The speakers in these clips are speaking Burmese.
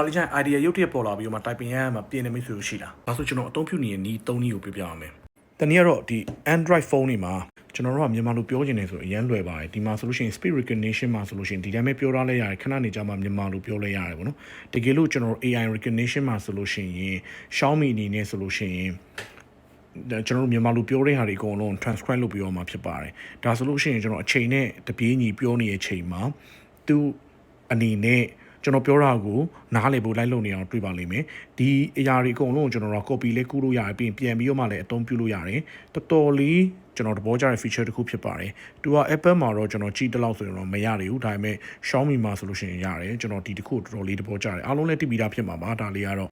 ါလေးကျရင် idea ရုပ်တရက်ပေါ်လာပြီးတော့မှ typing ရမှာပြင်နေမိဆိုလို့ရှိတာဒါဆိုကျွန်တော်အသုံးပြုနေတဲ့နီး၃နီးကိုပြပြရမယ်တနည်းကတော့ဒီ Android phone တွေမှာကျွန်တော်တို့ကမြန်မာလိုပြောချင်တယ်ဆိုအရင်လွယ်ပါတယ်ဒီမှာဆိုလို့ရှိရင် speed recognition မှာဆိုလို့ရှိရင်ဒီတိုင်းပဲပြောထားလဲရတယ်ခဏနေကြမှာမြန်မာလိုပြောလဲရတယ်ပေါ့နော်တကယ်လို့ကျွန်တော်တို့ AI recognition မှာဆိုလို့ရှိရင် Xiaomi အနေနဲ့ဆိုလို့ရှိရင်ဒါကျွန်တော်တို့မြန်မာလိုပြောတဲ့ဟာတွေအကုန်လုံး transcribe လုပ်ပြီးတော့မှဖြစ်ပါတယ်ဒါဆိုလို့ရှိရင်ကျွန်တော်အချိန်နဲ့တပြေးညီပြောနေတဲ့အချိန်မှာသူအနေနဲ့ ကျွန်တော်ပြောတာကိုနားလည်ဖို့လိုက်လုပ်နေအောင်တွေ့ပါလိမ့်မယ်ဒီအရာတွေအကုန်လုံးကိုကျွန်တော်တို့ copy လေးကူးလို့ရတယ်ပြီးရင်ပြန်ပြီးတော့မှလည်းအသုံးပြုလို့ရတယ်တော်တော်လေးကျွန်တော်သဘောကျတဲ့ feature တစ်ခုဖြစ်ပါတယ်သူက Apple မှာတော့ကျွန်တော်ကြည့်တဲ့လောက်ဆိုရင်တော့မရသေးဘူးဒါပေမဲ့ Xiaomi မှာဆိုလို့ရှိရင်ရတယ်ကျွန်တော်ဒီတစ်ခုတော်တော်လေးသဘောကျတယ်အားလုံးလည်းတိပြီးသားဖြစ်မှာပါဒါလေးကတော့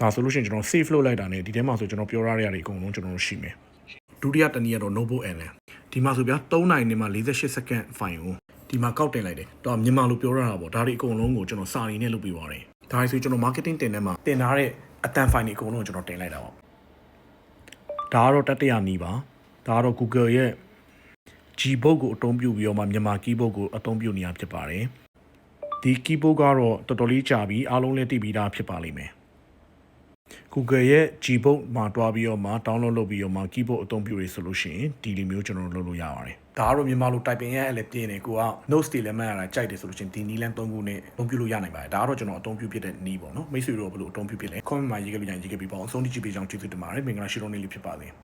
ဒါဆိုလို့ရှိရင်ကျွန်တော် save လုပ်လိုက်တာ ਨੇ ဒီထဲမှာဆိုကျွန်တော်ပြောရတဲ့နေရာတွေအကုန်လုံးကျွန်တော်တို့ရှိမယ်ဒုတိယတစ်နည်းကတော့ notebook app ဒီမှာဆိုဗျာ3နိုင်နေမှာ48စက္ကန့်ဖိုင်ကို ဒီမှာကောက်တင်လိုက်တယ်တော့မြန်မာလိုပြောရတာပေါ့ဒါတွေအကုန်လုံးကိုကျွန်တော်စာရင်းနဲ့လုပ်ပြီးပါတယ်ဒါဆိုကျွန်တော် marketing တင်ထဲမှာတင်ထားတဲ့အတန်ဖိုင်တွေအကုန်လုံးကိုကျွန်တော်တင်လိုက်တာပေါ့ဒါကတော့တတိယနီးပါဒါကတော့ Google ရဲ့ Gbook ကိုအသုံးပြုပြီးတော့မှမြန်မာ keyboard ကိုအသုံးပြုနေရဖြစ်ပါတယ်ဒီ keyboard ကတော့တော်တော်လေးကြာပြီးအားလုံးလည်းသိပြီးသားဖြစ်ပါလိမ့်မယ် Google ရဲ့ Gbook မှာတွားပြီးတော့မှ download လုပ်ပြီးတော့မှ keyboard အသုံးပြုရဆိုလို့ရှိရင်ဒီလိုမျိုးကျွန်တော်တို့လုပ်လို့ရပါတယ်။ ဒါကတော့မြန်မာလို typing ရဲ့အလည်းပြင်းနေကိုက notes တွေလည်းမှတ်ရတာကြိုက်တယ်ဆိုလို့ရှိရင်ဒီနီးလန်း၃ခုနဲ့အသုံးပြုလို့ရနိုင်ပါတယ်။ဒါကတော့ကျွန်တော်အသုံးပြုဖြစ်တဲ့နီးပေါ့နော်။မိတ်ဆွေတို့ဘယ်လိုအသုံးပြုဖြစ်လဲ comment မှာရေးခဲ့လို့ရရင်ရေးခဲ့ပြီးပေါ့။အဆုံးထိကြည့်ပေးကြအောင်ကျေးဇူးတင်ပါတယ်။မင်္ဂလာရှိတော်နေ့လေးဖြစ်ပါစေ။